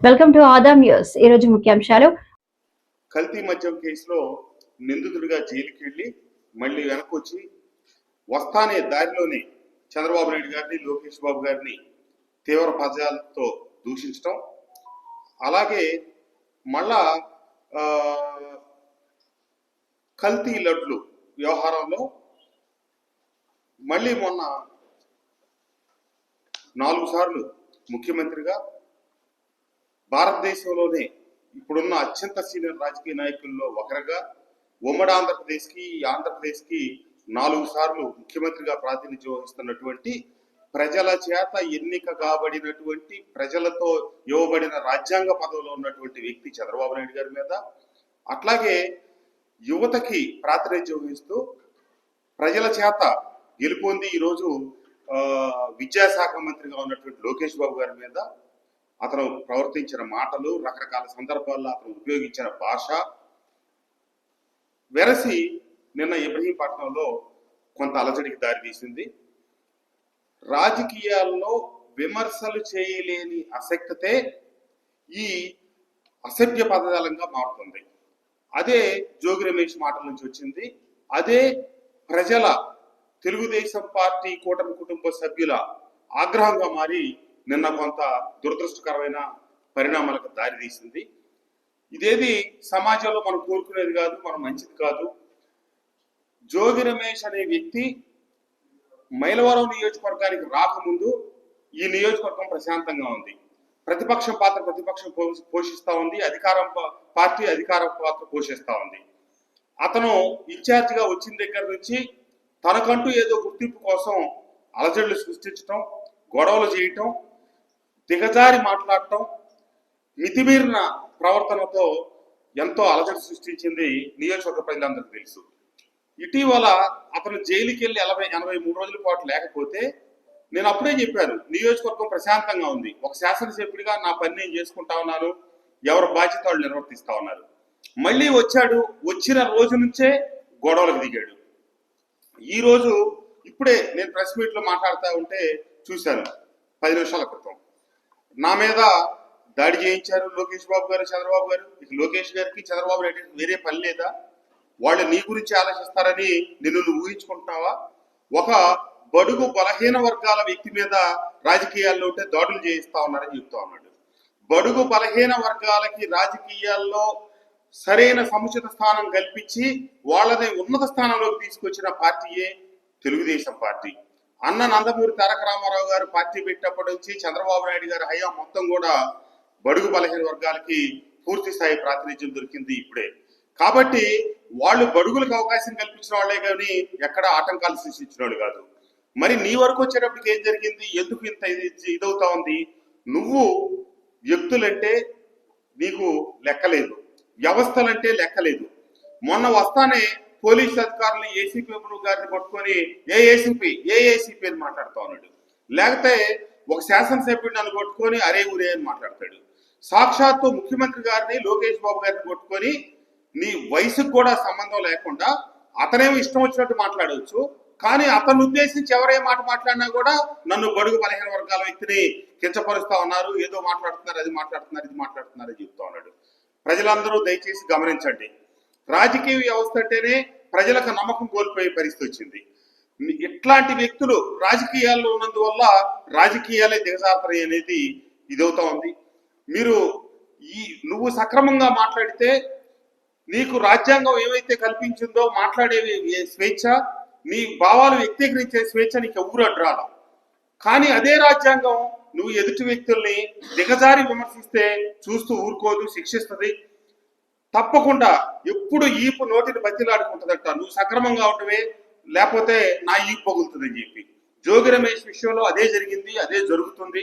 Welcome to Adam news. ఈ రోజు ముఖ్యాంశాలు. కల్తీ మద్యం కేసులో నిందితుడిగా జైలుకి వెళ్ళి మళ్ళీ వెనక్కి వచ్చి వస్తానే దారిలోనే చంద్రబాబు నాయుడు గారిని లోకేష్ బాబు గారిని తీవ్ర పదాలతో దూషించడం అలాగే మళ్ళా కల్తీ లడ్లు వ్యవహారంలో మళ్ళీ మొన్న నాలుగు సార్లు ముఖ్యమంత్రిగా భారతదేశంలోనే ఇప్పుడున్న అత్యంత సీనియర్ రాజకీయ నాయకుల్లో ఒకరుగా ఉమ్మడి ఆంధ్రప్రదేశ్కి ఆంధ్రప్రదేశ్కి నాలుగు సార్లు ముఖ్యమంత్రిగా ప్రాతినిధ్యం వహిస్తున్నటువంటి ప్రజల చేత ఎన్నిక కాబడినటువంటి ప్రజలతో ఇవ్వబడిన రాజ్యాంగ పదవిలో ఉన్నటువంటి వ్యక్తి చంద్రబాబు నాయుడు గారి మీద. అట్లాగే యువతకి ప్రాతినిధ్యం వహిస్తూ ప్రజల చేత గెలుపొంది ఈరోజు ఆ, విద్యాశాఖ మంత్రిగా ఉన్నటువంటి లోకేష్ బాబు గారి మీద అతను ప్రవర్తించిన మాటలు రకరకాల సందర్భాల్లో అతను ఉపయోగించిన భాష. వెరసి నిన్న ఇబ్రహీంపట్నంలో కొంత అలజడికి దారితీసింది రాజకీయాల్లో విమర్శలు చేయలేని అసక్తతే ఈ అసభ్య పదజాలంగా మారుతుంది. అదే జోగి రమేష్ మాటల నుంచి వచ్చింది. అదే ప్రజల తెలుగుదేశం పార్టీ కూటమి కుటుంబ సభ్యుల ఆగ్రహంగా మారి నిన్న కొంత దురదృష్టకరమైన పరిణామాలకు దారితీసింది ఇదేది సమాజంలో మనం కోరుకునేది కాదు మనం మంచిది కాదు. జోగి రమేష్ అనే వ్యక్తి మైలవరం నియోజకవర్గానికి రాకముందు ఈ నియోజకవర్గం ప్రశాంతంగా ఉంది. ప్రతిపక్షం పాత్ర ప్రతిపక్షం పో- పోషిస్తా ఉంది. అధికారం పార్టీ అధికార పాత్ర పోషిస్తా ఉంది. అతను ఇన్ఛార్జిగా వచ్చిన దగ్గర నుంచి తనకంటూ ఏదో గుర్తింపు కోసం అలజడులు సృష్టించటం గొడవలు చేయటం దిగజారి మాట్లాడటం మితిమీరిన ప్రవర్తనతో ఎంతో అలజడి సృష్టించింది నియోజకవర్గ ప్రజలందరికీ తెలుసు. ఇటీవల అతను జైలుకి వెళ్ళి ఎనభై ఎనభై మూడు రోజుల పాటు లేకపోతే నేను అప్పుడే చెప్పాను నియోజకవర్గం ప్రశాంతంగా ఉంది. ఒక శాసనసభ్యుడిగా నా పని నేను చేసుకుంటా ఉన్నాను ఎవరి బాధ్యత వాళ్ళు నిర్వర్తిస్తా ఉన్నారు. మళ్ళీ వచ్చాడు వచ్చిన రోజు నుంచే గొడవలకు దిగాడు. ఈ రోజు ఇప్పుడే నేను ప్రెస్ మీట్లో మాట్లాడుతూ ఉంటే చూశాను పది నిమిషాల క్రితం. నా మీద దాడి చేయించారు లోకేష్ బాబు గారు చంద్రబాబు గారు. ఇక లోకేష్ గారికి చంద్రబాబు నాయుడు వేరే పని లేదా? వాళ్ళు నీ గురించి ఆలోచిస్తారని నిన్ను నువ్వు ఊహించుకుంటున్నావా? ఒక బడుగు బలహీన వర్గాల వ్యక్తి మీద రాజకీయాల్లో ఉంటే దాడులు చేయిస్తా ఉన్నారని చెప్తా ఉన్నాడు. బడుగు బలహీన వర్గాలకి రాజకీయాల్లో సరైన సముచిత స్థానం కల్పించి వాళ్ళని ఉన్నత స్థానంలోకి తీసుకొచ్చిన పార్టీయే తెలుగుదేశం పార్టీ. అన్న నందమూరి తారక రామారావు గారు పార్టీ పెట్టినప్పటి నుంచి చంద్రబాబు నాయుడు గారు హయా మొత్తం కూడా బడుగు బలహీన వర్గాలకి పూర్తి స్థాయి ప్రాతినిధ్యం దొరికింది ఇప్పుడే. కాబట్టి వాళ్ళు బడుగులకు అవకాశం కల్పించిన వాళ్ళే కానీ ఎక్కడ ఆటంకాలు సృష్టించిన వాళ్ళు కాదు. మరి నీ వరకు వచ్చేటప్పటికి ఏం జరిగింది? ఎందుకు ఇంత ఇది ఇదవుతా ఉంది? నువ్వు వ్యక్తులంటే నీకు లెక్కలేదు. వ్యవస్థలంటే లెక్కలేదు. మొన్న వస్తానే పోలీస్ అధికారులు ఏసీపీ గారిని పట్టుకొని ఏ ఏసీపీ ఏ ఏసీపీ అని మాట్లాడుతూ ఉన్నాడు. లేకపోతే ఒక శాసనసభ్యుడు నన్ను కొట్టుకొని అరే ఊరే అని మాట్లాడతాడు. సాక్షాత్తు ముఖ్యమంత్రి గారిని లోకేష్ బాబు గారిని కొట్టుకొని నీ వయసుకు కూడా సంబంధం లేకుండా అతనేమో ఇష్టం వచ్చినట్టు మాట్లాడవచ్చు. కానీ అతను ఉద్దేశించి ఎవరే మాట మాట్లాడినా కూడా నన్ను బడుగు బలహీన వర్గాల వ్యక్తిని కించపరుస్తా ఉన్నారు. ఏదో మాట్లాడుతున్నారు అది మాట్లాడుతున్నారు ఇది మాట్లాడుతున్నారు అని చెప్తా ఉన్నాడు. ప్రజలందరూ దయచేసి గమనించండి. రాజకీయ వ్యవస్థ అంటేనే ప్రజలకు నమ్మకం కోల్పోయే పరిస్థితి వచ్చింది. ఇట్లాంటి వ్యక్తులు రాజకీయాల్లో ఉన్నందువల్ల రాజకీయాలే దిగజారుతాయి అనేది ఇదవుతా ఉంది. మీరు ఈ నువ్వు సక్రమంగా మాట్లాడితే నీకు రాజ్యాంగం ఏమైతే కల్పించిందో మాట్లాడే స్వేచ్ఛ నీ భావాలు వ్యక్తీకరించే స్వేచ్ఛ నీకు ఎవరు అడ్రాల? కానీ అదే రాజ్యాంగం నువ్వు ఎదుటి వ్యక్తుల్ని దిగజారి విమర్శిస్తే చూస్తూ ఊరుకోదు శిక్షిస్తుంది. తప్పకుండా ఎప్పుడు ఈపు నోటిని బతిలాడుకుంటుందట. నువ్వు సక్రమంగా ఉండవే లేకపోతే నా ఈపు పగులుతుందని చెప్పి. జోగి రమేష్ విషయంలో అదే జరిగింది అదే జరుగుతుంది.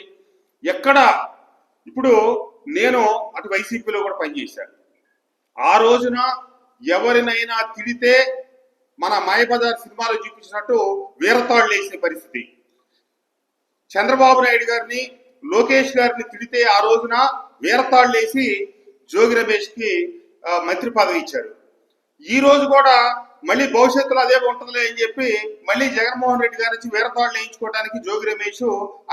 ఎక్కడ? ఇప్పుడు నేను అటు వైసీపీలో కూడా పనిచేశాను. ఆ రోజున ఎవరినైనా తిడితే మన మాయబజార్ సినిమాలో చూపించినట్టు వీరతాళ్ళు వేసే పరిస్థితి. చంద్రబాబు నాయుడు గారిని లోకేష్ గారిని తిడితే ఆ రోజున వీరతాళ్ళు వేసి జోగి రమేష్కి మంత్రి పదవి ఇచ్చాడు. ఈ రోజు కూడా మళ్ళీ భవిష్యత్తులో అదే ఉంటుందిలే అని చెప్పి మళ్ళీ జగన్మోహన్ రెడ్డి గారి నుంచి వీరతాళ్ళు వేయించుకోవడానికి జోగి రమేష్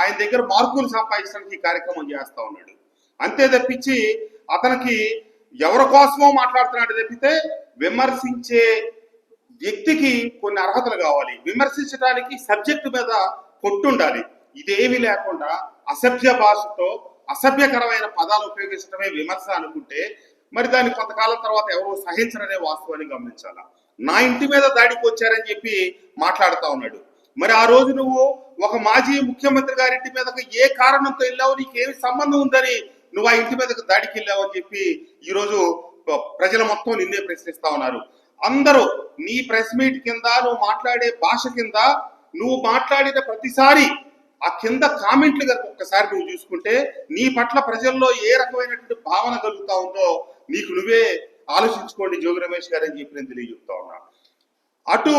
ఆయన దగ్గర మార్కులు సంపాదించడానికి ఈ కార్యక్రమం చేస్తా ఉన్నాడు. అంతే తప్పించి అతనికి ఎవరి కోసమో మాట్లాడుతున్నాడు తప్పితే విమర్శించే వ్యక్తికి కొన్ని అర్హతలు కావాలి. విమర్శించడానికి సబ్జెక్టు మీద కొట్టుండాలి ఇదేమీ లేకుండా అసభ్య భాషతో అసభ్యకరమైన పదాలు ఉపయోగించడమే విమర్శ అనుకుంటే మరి దాన్ని కొంతకాలం తర్వాత ఎవరో సహించరనే వాస్తవాన్ని గమనించాలా. నా ఇంటి మీద దాడికి వచ్చారని చెప్పి మాట్లాడుతా ఉన్నాడు. మరి ఆ రోజు నువ్వు ఒక మాజీ ముఖ్యమంత్రి గారి ఇంటి మీదకి ఏ కారణంతో వెళ్ళావు? నీకేమి సంబంధం ఉందని నువ్వు ఆ ఇంటి మీదకి దాడికి వెళ్ళావు అని చెప్పి ఈ రోజు మొత్తం నిన్నే ప్రశ్నిస్తా ఉన్నారు. అందరూ నీ ప్రెస్ మీట్ కింద నువ్వు మాట్లాడే భాష కింద నువ్వు మాట్లాడిన ప్రతిసారి ఆ కింద కామెంట్లు కనుక ఒక్కసారి నువ్వు చూసుకుంటే నీ పట్ల ప్రజల్లో ఏ రకమైనటువంటి భావన కలుగుతా ఉందో నీకు నువ్వే ఆలోచించుకోండి జోగి రమేష్ గారు అని చెప్పి నేను తెలియజెప్తా ఉన్నా. అటు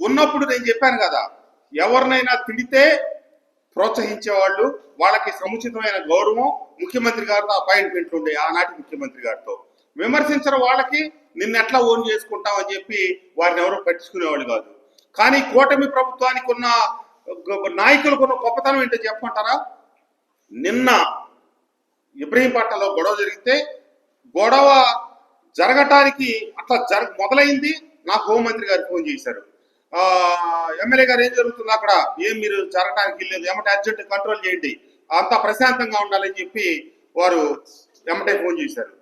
ఉన్నప్పుడు నేను చెప్పాను కదా ఎవరినైనా తిడితే ప్రోత్సహించే వాళ్ళు వాళ్ళకి సముచితమైన గౌరవం ముఖ్యమంత్రి గారితో అపాయింట్మెంట్లు ఉండే ఆనాటి ముఖ్యమంత్రి గారితో. విమర్శించిన వాళ్ళకి నిన్న ఎట్లా ఓన్ చేసుకుంటాం అని చెప్పి వారిని ఎవరు పట్టించుకునేవాళ్ళు కాదు. కానీ కూటమి ప్రభుత్వానికి ఉన్న గొప్ప- నాయకులకు ఉన్న గొప్పతనం ఏంటో చెప్పమంటారా? నిన్న ఇబ్రహీంపట్నంలో గొడవ జరిగితే గొడవ జరగటానికి అట్లా జర మొదలైంది. నాకు హోంమంత్రి గారు ఫోన్ చేశారు. ఆ ఎమ్మెల్యే గారు ఏం జరుగుతుంది అక్కడ ఏం మీరు జరగటానికి లేదు. ఏమంటే అర్జెంట్ కంట్రోల్ చేయండి. అంతా ప్రశాంతంగా ఉండాలని చెప్పి వారు ఎమ్మటే ఫోన్ చేశారు.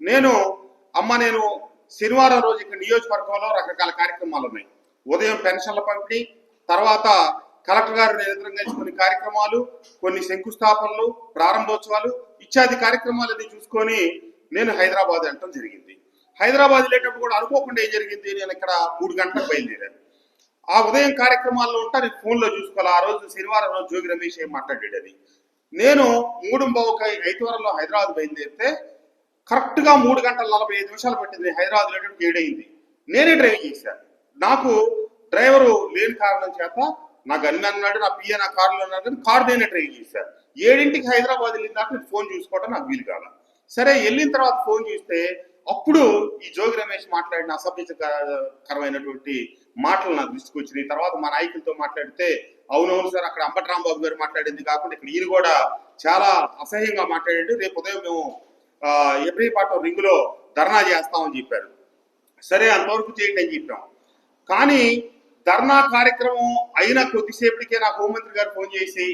నేను అమ్మ నేను శనివారం రోజు ఇక్కడ నియోజకవర్గంలో రకరకాల కార్యక్రమాలు ఉన్నాయి. ఉదయం పెన్షన్ల పంపిణీ తర్వాత కలెక్టర్ గారు నిరంతరం కలిసి కొన్ని కార్యక్రమాలు కొన్ని శంకుస్థాపనలు ప్రారంభోత్సవాలు ఇత్యాది కార్యక్రమాలన్నీ చూసుకొని నేను హైదరాబాద్ వెళ్ళటం జరిగింది. హైదరాబాద్ వెళ్ళేటప్పుడు కూడా అనుకోకుండా ఏం జరిగింది? నేను ఇక్కడ మూడు గంటలకు బయలుదేరాను. ఆ ఉదయం కార్యక్రమాల్లో ఉంటా నేను ఫోన్లో చూసుకోవాలి. ఆ రోజు శనివారం రోజు జోగి రమేష్ ఏం మాట్లాడాడు అది నేను మూడు బావుకై ఐదువరంలో హైదరాబాద్ బయలుదేరితే కరెక్ట్గా మూడు గంటల నలభై ఐదు నిమిషాలు పట్టింది. హైదరాబాద్ వెళ్ళడానికి ఏడైంది. నేనే డ్రైవ్ చేశాను. నాకు డ్రైవరు లేని కారణం చేత నా గన్ను అన్నాడు నా పియ్య నా కార్లో అన్నాడు కానీ కారు నేనే డ్రైవ్ చేశాను. ఏడింటికి హైదరాబాద్ వెళ్ళిన దాకా నేను ఫోన్ చూసుకోవడం నాకు వీలు కాల. సరే వెళ్ళిన తర్వాత ఫోన్ చూస్తే అప్పుడు ఈ జోగి రమేష్ మాట్లాడిన అసభ్యకరమైనటువంటి మాటలు నాకు దృష్టికి వచ్చినాయి తర్వాత మా నాయకులతో మాట్లాడితే అవునవును సార్ అక్కడ అంబటరాంబాబు గారు మాట్లాడింది కాకుండా ఇక్కడ ఈయన కూడా చాలా అసహ్యంగా మాట్లాడాడు. రేపు ఉదయం మేము ఆ, ఎబ్రిపాటం రింగులో ధర్నా చేస్తామని చెప్పారు. సరే అంతవరకు చేయండి అని చెప్పాం. కానీ ధర్నా కార్యక్రమం అయిన కొద్దిసేపటికే నాకు హోంమంత్రి గారు ఫోన్ చేసి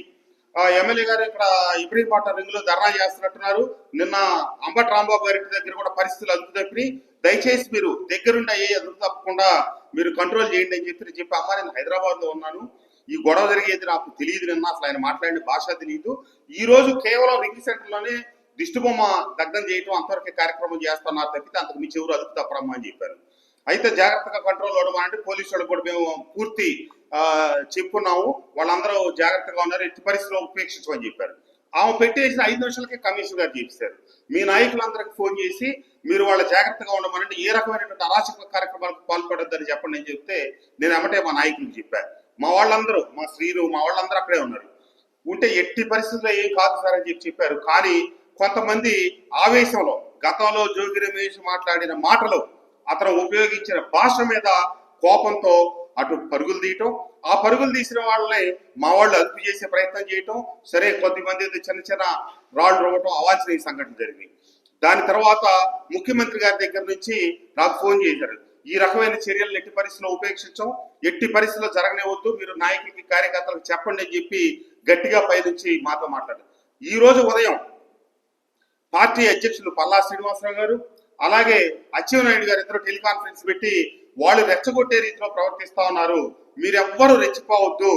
ఎమ్మెల్యే గారు ఇక్కడ ఇబ్రహీంపట్ట రింగ్లో ధర్నా చేస్తున్నట్టున్నారు. నిన్న అంబటి రాంబాబు గారి దగ్గర కూడా పరిస్థితులు అదుపు తప్పి దయచేసి మీరు దగ్గరుండి అయ్యే అదుపు తప్పకుండా మీరు కంట్రోల్ చేయండి అని చెప్పి చెప్పి అమ్మ నేను హైదరాబాద్లో ఉన్నాను. ఈ గొడవ జరిగేది నాకు తెలియదు నిన్న అసలు ఆయన మాట్లాడిన భాష తెలియదు. ఈ రోజు కేవలం రింగ్ సెంటర్లోనే దిష్టిబొమ్మ దగ్ధం చేయటం అంతవరకు కార్యక్రమం చేస్తున్నారు తప్పితే అంతకు మించి ఎవరు అదుపు తప్పరమ్మా అని చెప్పారు. అయితే జాగ్రత్తగా కంట్రోల్ అవ్వడం అంటే పోలీసు వాళ్ళకి కూడా మేము పూర్తి ఆ, వాళ్ళందరూ జాగ్రత్తగా ఉన్నారు. ఎట్టి పరిస్థితుల్లో ఉపేక్షించమని చెప్పారు. ఆమె పెట్టేసిన ఐదు నిమిషాలకే కమిషనర్ గారు చేశారు మీ నాయకులందరికీ ఫోన్ చేసి మీరు వాళ్ళ జాగ్రత్తగా ఉండమనంటే ఏ రకమైనటువంటి అరాచక కార్యక్రమాలకు పాల్పడొద్దని చెప్పండి అని చెప్తే నేను అమ్మటే మా నాయకులకు చెప్పాను మా వాళ్ళందరూ మా స్త్రీలు మా వాళ్ళందరూ అక్కడే ఉన్నారు. ఉంటే ఎట్టి పరిస్థితుల్లో ఏం కాదు సార్ అని చెప్పి చెప్పారు. కానీ కొంతమంది ఆవేశంలో గతంలో జోగి రమేష్ మాట్లాడిన మాటలు అతను ఉపయోగించిన భాష మీద కోపంతో అటు పరుగులు తీయటం ఆ పరుగులు తీసిన వాళ్ళని మా వాళ్ళు అదుపు చేసే ప్రయత్నం చేయటం సరే కొద్దిమంది చిన్న చిన్న రాళ్ళు ఇవ్వటం అవాంఛనీయ సంఘటన జరిగింది దాని తర్వాత ముఖ్యమంత్రి గారి దగ్గర నుంచి నాకు ఫోన్ చేశారు. ఈ రకమైన చర్యలను ఎట్టి పరిస్థితిలో ఉపేక్షించం? ఎట్టి పరిస్థితిలో జరగనివద్దు మీరు నాయకులకి కార్యకర్తలకు చెప్పండి అని చెప్పి గట్టిగా పైనుంచి మాతో మాట్లాడారు. ఈ రోజు ఉదయం పార్టీ అధ్యక్షులు పల్లా శ్రీనివాసరావు గారు అలాగే అచ్చెన్నాయుడు గారు ఇద్దరు టెలికాన్ఫరెన్స్ పెట్టి వాళ్ళు రెచ్చగొట్టే రీతిలో ప్రవర్తిస్తా ఉన్నారు. మీరెవ్వరూ రెచ్చిపోవద్దు.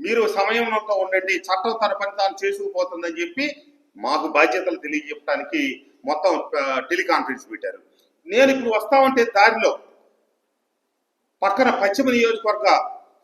మీరు సమయంలో ఉండండి. చట్టం తన పని తాను చేసుకుపోతుందని చెప్పి మాకు బాధ్యతలు తెలియజెప్పడానికి మొత్తం టెలికాన్ఫరెన్స్ పెట్టారు. నేను ఇప్పుడు వస్తా ఉంటే దారిలో పక్కన పశ్చిమ నియోజకవర్గ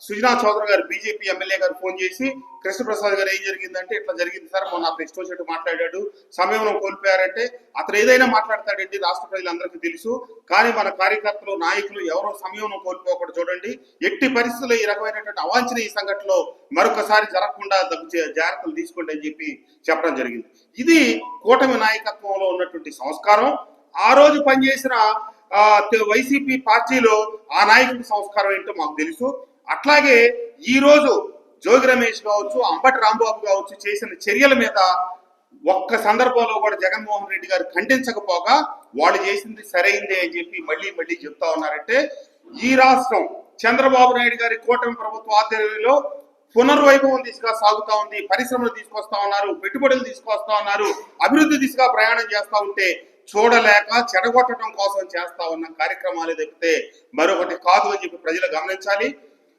సుజనా చౌదరి గారు బీజేపీ ఎమ్మెల్యే గారు ఫోన్ చేసి కృష్ణప్రసాద్ గారు ఏం జరిగిందంటే ఇట్లా జరిగింది సార్ మొన్న అతను ఇష్టం మాట్లాడాడు సమయం కోల్పోయారంటే అతను ఏదైనా మాట్లాడతాడండి రాష్ట్ర ప్రజలందరికీ తెలుసు. కానీ మన కార్యకర్తలు నాయకులు ఎవరో సమయం కోల్పోకూడదు చూడండి ఎట్టి పరిస్థితుల్లో ఈ రకమైనటువంటి అవాంఛనీయ సంఘటనలో మరొకసారి జరగకుండా దగ్గు చే- జాగ్రత్తలు తీసుకోండి అని చెప్పి చెప్పడం జరిగింది. ఇది కూటమి నాయకత్వంలో ఉన్నటువంటి సంస్కారం. ఆ రోజు పనిచేసిన వైసీపీ పార్టీలో ఆ నాయకుడి సంస్కారం ఏంటో మాకు తెలుసు. అట్లాగే ఈ రోజు జోగి రమేష్ కావచ్చు అంబటి రాంబాబు కావచ్చు చేసిన చర్యల మీద ఒక్క సందర్భంలో కూడా జగన్మోహన్ రెడ్డి గారు ఖండించకపోగా వాళ్ళు చేసింది సరైందే అని చెప్పి మళ్ళీ మళ్ళీ చెప్తా ఉన్నారంటే ఈ రాష్ట్రం చంద్రబాబు నాయుడు గారి కూటమి ప్రభుత్వ ఆధ్వర్యంలో పునర్వైభవం దిశగా సాగుతా ఉంది పరిశ్రమలు తీసుకొస్తా ఉన్నారు పెట్టుబడులు తీసుకొస్తా ఉన్నారు అభివృద్ధి దిశగా ప్రయాణం చేస్తా ఉంటే చూడలేక చెడగొట్టడం కోసం చేస్తా ఉన్న కార్యక్రమాలు తప్పితే మరొకటి కాదు అని చెప్పి ప్రజలు గమనించాలి.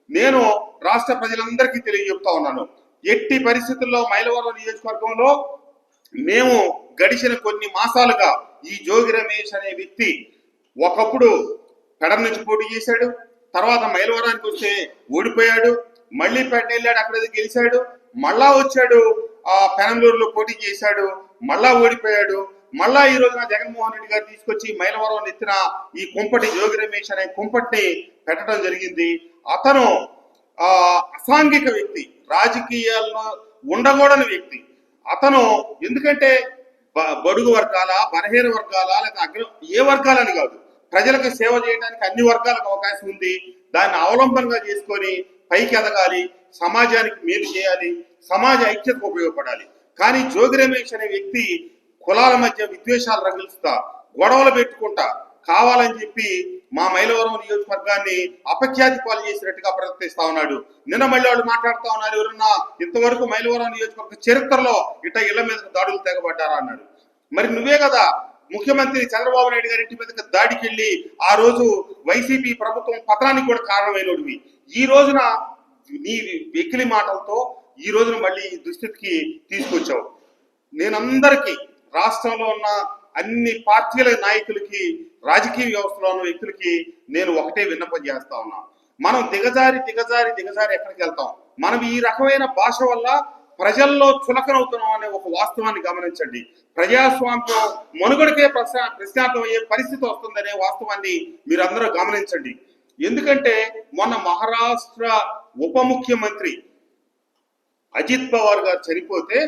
నేను రాష్ట్ర ప్రజలందరికీ తెలియజెప్తా ఉన్నాను. ఎట్టి పరిస్థితుల్లో మైలవరం నియోజకవర్గంలో మేము గడిచిన కొన్ని మాసాలుగా ఈ జోగి రమేష్ అనే వ్యక్తి ఒకప్పుడు పెడ నుంచి పోటీ చేశాడు తర్వాత మైలవరానికి వస్తే ఓడిపోయాడు మళ్ళీ పెడ వెళ్ళాడు అక్కడ గెలిచాడు మళ్ళా వచ్చాడు ఆ పెనంలూరులో పోటీ చేశాడు మళ్ళా ఓడిపోయాడు మళ్ళా ఈ రోజున జగన్మోహన్ రెడ్డి గారు తీసుకొచ్చి మైలవరం ఎత్తిన ఈ కుంపటి జోగి రమేష్ అనే కుంపటిని పెట్టడం జరిగింది. అతను ఆ అసాంఘిక వ్యక్తి రాజకీయాల్లో ఉండకూడని వ్యక్తి. అతను ఎందుకంటే బడుగు వర్గాల బలహీన వర్గాల లేదా అగ్ర ఏ వర్గాలని కాదు. ప్రజలకు సేవ చేయడానికి అన్ని వర్గాలకు అవకాశం ఉంది. దాన్ని అవలంబనగా చేసుకొని పైకి ఎదగాలి సమాజానికి మేలు చేయాలి సమాజ ఐక్యతకు ఉపయోగపడాలి. కానీ జోగి రమేష్ అనే వ్యక్తి కులాల మధ్య విద్వేషాలు రగిలిస్తా గొడవలు పెట్టుకుంటా కావాలని చెప్పి మా మైలవరం నియోజకవర్గాన్ని అపఖ్యాతి పాలు చేసినట్టుగా ప్రవర్తిస్తా ఉన్నాడు. నిన్న మళ్ళీ వాళ్ళు మాట్లాడుతా ఉన్నారు ఎవరన్నా ఇంతవరకు మైలవరం నియోజకవర్గ చరిత్రలో ఇట ఇళ్ళ మీద దాడులు తెగబడ్డారా అన్నాడు. మరి నువ్వే కదా ముఖ్యమంత్రి చంద్రబాబు నాయుడు గారి ఇంటి మీదకి దాడికి వెళ్ళి ఆ రోజు వైసీపీ ప్రభుత్వం పతనానికి కూడా కారణమైనవి ఈ రోజున నీ వెకిలి మాటలతో ఈ రోజున మళ్ళీ ఈ దుస్థితికి తీసుకొచ్చావు. నేనందరికీ రాష్ట్రంలో ఉన్న అన్ని పార్టీల నాయకులకి రాజకీయ వ్యవస్థలో ఉన్న వ్యక్తులకి నేను ఒకటే విన్నపం చేస్తా ఉన్నా. మనం దిగజారి దిగజారి దిగజారి ఎక్కడికి వెళ్తాం? మనం ఈ రకమైన భాష వల్ల ప్రజల్లో చులకనవుతున్నాం అనే ఒక వాస్తవాన్ని గమనించండి. ప్రజాస్వామ్యం మనుగడకే ప్రశా ప్రశ్నార్థం పరిస్థితి వస్తుందనే వాస్తవాన్ని మీరందరూ గమనించండి. ఎందుకంటే మొన్న మహారాష్ట్ర ఉప ముఖ్యమంత్రి అజిత్ పవార్ గారు చనిపోతే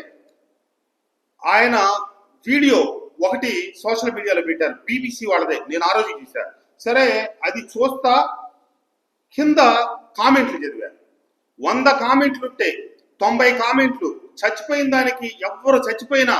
ఆయన వీడియో ఒకటి సోషల్ మీడియాలో పెట్టారు. బీబీసీ వాళ్ళదే. నేను ఆ రోజు చూశాను సరే అది చూస్తా కింద కామెంట్లు చదివాను వంద కామెంట్లు ఉంటే తొంభై కామెంట్లు. చచ్చిపోయిన దానికి ఎవ్వరు చచ్చిపోయినా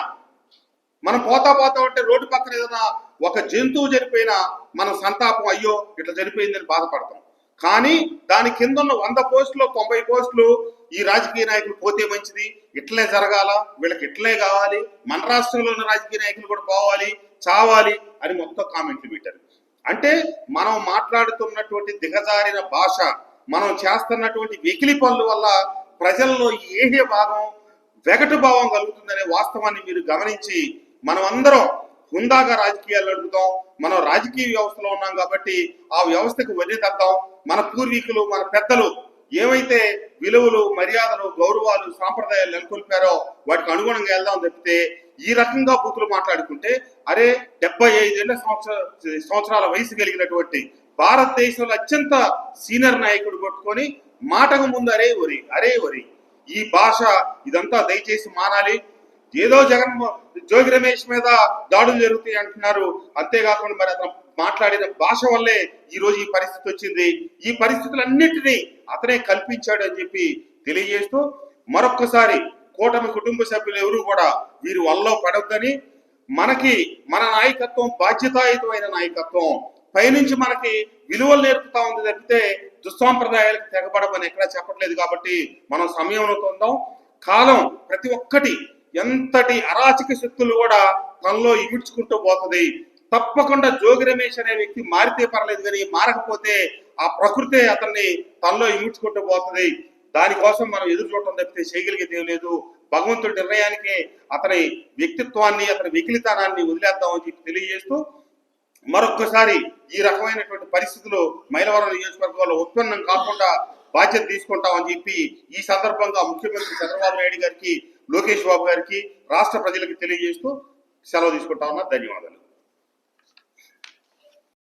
మనం పోతా పోతా ఉంటే రోడ్డు పక్కన ఏదైనా ఒక జంతువు చనిపోయినా మనం సంతాపం అయ్యో ఇట్లా చనిపోయిందని బాధపడతాం. కానీ దాని కింద ఉన్న వంద పోస్టులు తొంభై పోస్టులు ఈ రాజకీయ నాయకులు పోతే మంచిది ఇట్లే జరగాల వీళ్ళకి ఇట్లే కావాలి మన రాష్ట్రంలో ఉన్న రాజకీయ నాయకులు కూడా పోవాలి చావాలి అని మొత్తం కామెంట్లు పెట్టారు. అంటే మనం మాట్లాడుతున్నటువంటి దిగజారిన భాష మనం చేస్తున్నటువంటి వెకిలి పనుల వల్ల ప్రజల్లో ఏహే భాగం వెగటు భావం కలుగుతుందనే వాస్తవాన్ని మీరు గమనించి మనం అందరం హుందాగా రాజకీయాలు అడుగుతాం మనం రాజకీయ వ్యవస్థలో ఉన్నాం కాబట్టి ఆ వ్యవస్థకు వదిలేద్దాం మన పూర్వీకులు మన పెద్దలు ఏవైతే విలువలు మర్యాదలు గౌరవాలు సాంప్రదాయాలు నెలకొల్పారో వాటికి అనుగుణంగా వెళ్దాం తప్పితే ఈ రకంగా బూతులు మాట్లాడుకుంటే అరే డెబ్బై ఐదేళ్ళ సంవత్సర సంవత్సరాల వయసు కలిగినటువంటి భారతదేశంలో అత్యంత సీనియర్ నాయకుడు కొట్టుకొని మాటకు ముందు అరే ఒరి అరే ఒరి. ఈ భాష ఇదంతా దయచేసి మానాలి. ఏదో జగన్ జోగి రమేష్ మీద దాడులు జరుగుతాయి అంటున్నారు. అంతేకాకుండా మరి అతను మాట్లాడిన భాష వల్లే ఈ రోజు ఈ పరిస్థితి వచ్చింది. ఈ పరిస్థితులన్నింటినీ అతనే కల్పించాడు అని చెప్పి తెలియజేస్తూ మరొక్కసారి కూటమి కుటుంబ సభ్యులు ఎవరు కూడా వీరి వల్ల పడొద్దని మనకి మన నాయకత్వం బాధ్యతాయుతమైన నాయకత్వం. పైనుంచి మనకి విలువలు నేర్పుతా ఉంది తప్పితే దుస్సాంప్రదాయాలకు తెగబడమని ఎక్కడా చెప్పట్లేదు కాబట్టి మనం సమయంలో పొందాం కాలం ప్రతి ఒక్కటి ఎంతటి అరాచక శక్తులు కూడా తనలో ఇమిడ్చుకుంటూ పోతుంది. తప్పకుండా జోగి రమేష్ అనే వ్యక్తి మారితే పర్లేదు కానీ మారకపోతే ఆ ప్రకృతే అతన్ని తనలో ఇమిడ్చుకుంటూ పోతుంది. దానికోసం మనం ఎదురు చూడటం తప్పితే చేయగలిగేది లేదు. భగవంతుడి నిర్ణయానికి అతని వ్యక్తిత్వాన్ని అతని వికిలితనాన్ని వదిలేద్దామని చెప్పి తెలియజేస్తూ మరొక్కసారి ఈ రకమైనటువంటి పరిస్థితులు మైలవరం నియోజకవర్గంలో ఉత్పన్నం కాకుండా బాధ్యత తీసుకుంటామని చెప్పి ఈ సందర్భంగా ముఖ్యమంత్రి చంద్రబాబు నాయుడు గారికి లోకేష్ బాబు గారికి రాష్ట్ర ప్రజలకు తెలియజేస్తూ సెలవు తీసుకుంటా ఉన్నా. ధన్యవాదాలు.